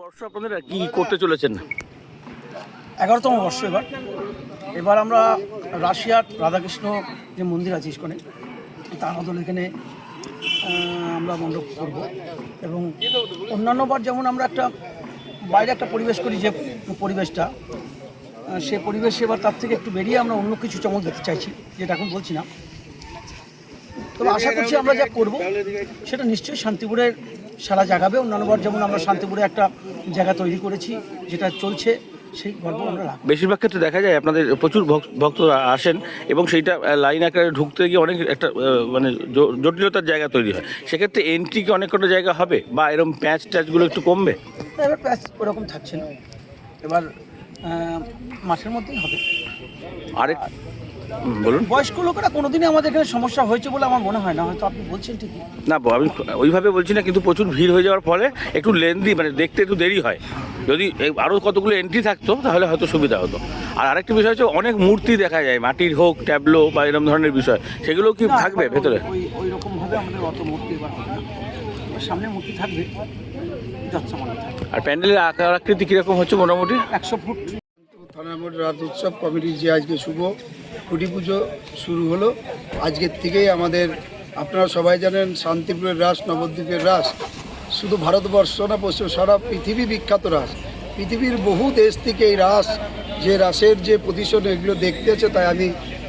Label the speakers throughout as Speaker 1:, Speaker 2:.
Speaker 1: বর্ষ আপনাদের কি করতে চলেছেন?
Speaker 2: এগারোতম বর্ষ এবার। এবার আমরা রাশিয়ার রাধাকৃষ্ণ যে মন্দির আছে ইস্কনে তার বদল এখানে আমরা মণ্ডপ করব। এবং অন্যান্যবার যেমন আমরা একটা বাইরে একটা পরিবেশ করি যে পরিবেশটা সে পরিবেশ এবার তার থেকে একটু বেরিয়ে আমরা অন্য কিছু চমক দিতে চাইছি যেটা এখন বলছি না। তবে আশা করছি আমরা যা করব সেটা নিশ্চয়ই শান্তিপুরের সারা জাগাবে। অন্যান্যবার যেমন আমরা শান্তিপুরে একটা জায়গা তৈরি করেছি যেটা চলছে সেই গল্প আমরা রাখব।
Speaker 1: বেশিরভাগ ক্ষেত্রে দেখা যায় আপনাদের প্রচুর ভক- ভক্তরা আসেন এবং সেইটা লাইন আকারে ঢুকতে গিয়ে অনেক একটা মানে জটিলতার জায়গা তৈরি হয়। সেক্ষেত্রে এন্ট্রি কি অনেক কটা জায়গা হবে? বা এরকম প্যাচ ট্যাচগুলো একটু কমবে?
Speaker 2: এবার প্যাচ ওরকম থাকছে না। এবার মাঠের মধ্যেই হবে।
Speaker 1: আরেক বলুন।
Speaker 2: বয়স্ক লোকেরা কোনোদিনই আমাদের এখানে সমস্যা হয়েছে বলে আমার মনে হয় না হয়তো আপনি বলছেন ঠিকই।
Speaker 1: না ব- আমি ওইভাবে বলছি না কিন্তু প্রচুর ভিড় হয়ে যাওয়ার ফলে একটু লেন্দি মানে দেখতে একটু দেরি হয়। যদি আরও কতগুলো এন্ট্রি থাকতো তাহলে হয়তো সুবিধা হতো। আর আরেকটা বিষয় হচ্ছে অনেক মূর্তি দেখা যায় মাটির হোক ট্যাবলো বা এরকম ধরনের বিষয় সেগুলো কি থাকবে ভেতরে?
Speaker 2: ওই ওই রকম আমাদের অত মূর্তি এবার হবে না সামনে মূর্তি থাকবে
Speaker 1: আর প্যান্ডেলের আকার আকৃতি কীরকম হচ্ছে মোটামুটি?
Speaker 2: একশো ফুট।
Speaker 3: থানামোট রাত উৎসব কমিটির যে আজকে শুভ খুঁটি পুজো শুরু হলো। আজকের থেকেই আমাদের, আপনারা সবাই জানেন শান্তিপুরের রাস, নবদ্বীপের রাস। শুধু ভারতবর্ষ না, পশ্চিম সারা পৃথিবী বিখ্যাত রাস। পৃথিবীর বহু দেশ থেকে এই রাস, যে রাসের যে প্রতিশন এগুলো দেখতে আছে, তাই আমি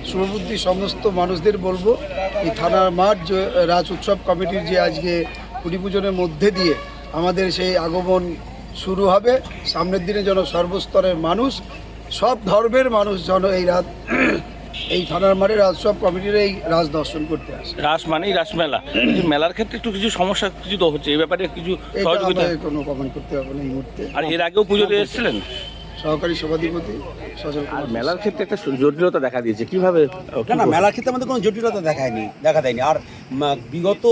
Speaker 3: শুভবুদ্ধি সমস্ত মানুষদের বলব, এই থানার মাঠ যে রাজ উৎসব কমিটির যে আজকে পুজোর মধ্যে দিয়ে আমাদের সেই আগমন শুরু হবে। সামনের দিনে যেন সর্বস্তরের মানুষ, সব ধর্মের মানুষ যেন এই রাত এই থানার মাঠে রাজসব কমিটির এই রাজ দর্শন করতে আসে।
Speaker 1: রাস মানেই রাসমেলা এই মেলার ক্ষেত্রে একটু কিছু সমস্যা কিছু তো হচ্ছে এই ব্যাপারে কিছু
Speaker 3: এটা
Speaker 1: সহযোগিতা?
Speaker 3: কোনো কমেন্ট করতে হবে না এই মুহূর্তে।
Speaker 1: আর এর আগেও পুজোতে এসেছিলেন?
Speaker 3: সহকারী সভাধিপতি সজল
Speaker 1: আর মেলার ক্ষেত্রে একটা জটিলতা দেখা দিয়েছে কীভাবে
Speaker 4: না না মেলার ক্ষেত্রে আমাদের কোনো জটিলতা দেখায়নি দেখা দেয়নি। আর উম, বিগত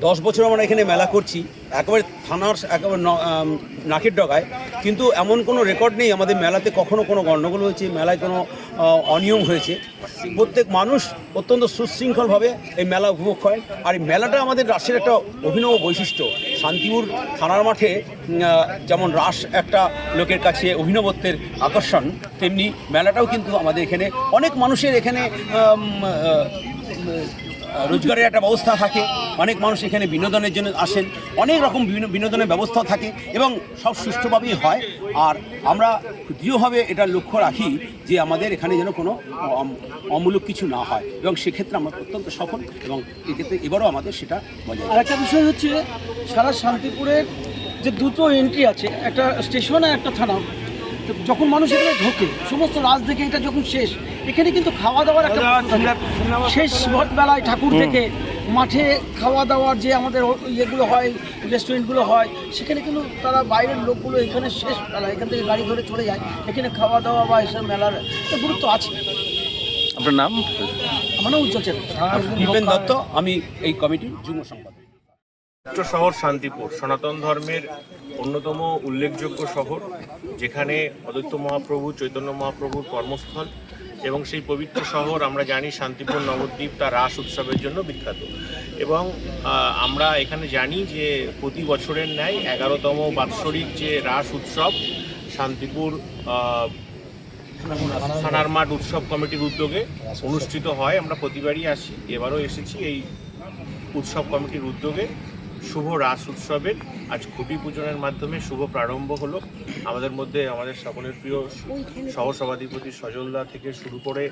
Speaker 4: দশ বছর আমরা এখানে মেলা করছি একেবারে থানার একেবারে ন- আম, নাকের ডগায়। কিন্তু এমন কোনো রেকর্ড নেই, আমাদের মেলাতে কখনো কোনো গণ্ডগোল হয়েছে, মেলায় কোনো অনিয়ম হয়েছে। প্রত্যেক মানুষ অত্যন্ত সুশৃঙ্খলভাবে এই মেলা উপভোগ করেন। আর এই মেলাটা আমাদের রাসের একটা অভিনব বৈশিষ্ট্য। শান্তিপুর থানার মাঠে যেমন রাস একটা লোকের কাছে অভিনবত্বের আকর্ষণ, তেমনি মেলাটাও কিন্তু আমাদের এখানে অনেক মানুষের এখানে রোজগারের একটা ব্যবস্থা থাকে। অনেক মানুষ এখানে বিনোদনের জন্য আসেন। অনেক রকম বিনো- বিনোদনের ব্যবস্থা থাকে এবং সব সুষ্ঠুভাবেই হয়। আর আমরা দৃঢ়ভাবে এটা লক্ষ্য রাখি যে আমাদের এখানে যেন কোনো অমূলক কিছু না হয় এবং সেক্ষেত্রে আমরা অত্যন্ত সফল এবং এক্ষেত্রে এবারও আমাদের সেটা বজায়
Speaker 2: আর একটা বিষয় হচ্ছে, সারা শান্তিপুরের যে দুটো এন্ট্রি আছে, একটা স্টেশন আর একটা থানা যখন মানুষ এখানে ঢোকে, সমস্ত রাজ দেখে এটা যখন শেষ এখানে কিন্তু খাওয়া দাওয়ার একটা। শেষ বেলায় ঠাকুর থেকে মাঠে খাওয়া দাওয়ার যে আমাদের ইয়েগুলো হয় রেস্টুরেন্টগুলো হয় সেখানে কিন্তু তারা বাইরের লোকগুলো এখানে শেষ বেলা এখান থেকে গাড়ি ধরে চলে যায়। এখানে খাওয়া দাওয়া বা এসব মেলার একটা গুরুত্ব আছে।
Speaker 1: আপনার নাম?
Speaker 2: আমার নাম উজ্জ্বল চেন
Speaker 4: দত্ত আমি এই কমিটির যুগ্ম সম্পাদক।
Speaker 5: শহর শান্তিপুর সনাতন ধর্মের অন্যতম উল্লেখযোগ্য শহর যেখানে অদ্বৈত মহাপ্রভু চৈতন্য মহাপ্রভুর কর্মস্থল এবং সেই পবিত্র শহর আমরা জানি শান্তিপুর নবদ্বীপ তার রাস উৎসবের জন্য বিখ্যাত। এবং আমরা এখানে জানি যে প্রতি বছরের ন্যায় এগারোতম বাৎসরিক যে রাস উৎসব শান্তিপুর থানার মাঠ উৎসব কমিটির উদ্যোগে অনুষ্ঠিত হয়। আমরা প্রতিবারই আসি। এবারও এসেছি এই উৎসব কমিটির উদ্যোগে। শুভ রাস উৎসবের। আজ খুঁটি পূজনের মাধ্যমে শুভ প্রারম্ভ হলো। আমাদের মধ্যে আমাদের সকলের প্রিয় সহসভাধিপতি সজলদা থেকে শুরু করে,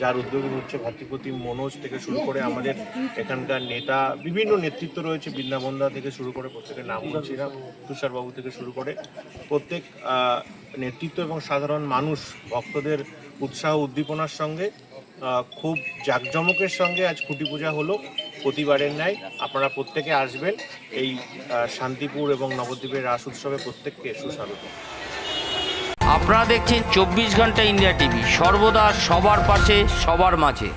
Speaker 5: যার উদ্যোগে হচ্ছে ভাতৃপতি মনোজ থেকে শুরু করে আমাদের এখানকার নেতা, বিভিন্ন নেতৃত্ব রয়েছে বৃন্দাবন্দা থেকে শুরু করে, প্রত্যেকের নাম বলছি তুষারবাবু থেকে শুরু করে। প্রত্যেক নেতৃত্ব এবং সাধারণ মানুষ, ভক্তদের উৎসাহ উদ্দীপনার সঙ্গে খুব জাঁকজমকের সঙ্গে আজ খুঁটি পূজা হলো। প্রতিবারের ন্যায় আপনারা প্রত্যেকে আসবেন এই শান্তিপুর এবং নবদ্বীপের রাস উৎসবে প্রত্যেককে সুস্বাগত।
Speaker 6: আপনারা দেখছেন চব্বিশ ঘণ্টা ইন্ডিয়া টিভি, সর্বদা সবার পাশে, সবার মাঝে।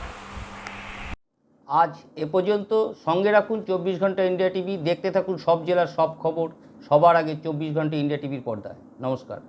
Speaker 6: আজ এ পর্যন্ত সঙ্গে রাখুন চব্বিশ ঘণ্টা ইন্ডিয়া টিভি, দেখতে থাকুন সব জেলার সব খবর, সবার আগে চব্বিশ ঘণ্টা ইন্ডিয়া টিভির পর্দায়। নমস্কার।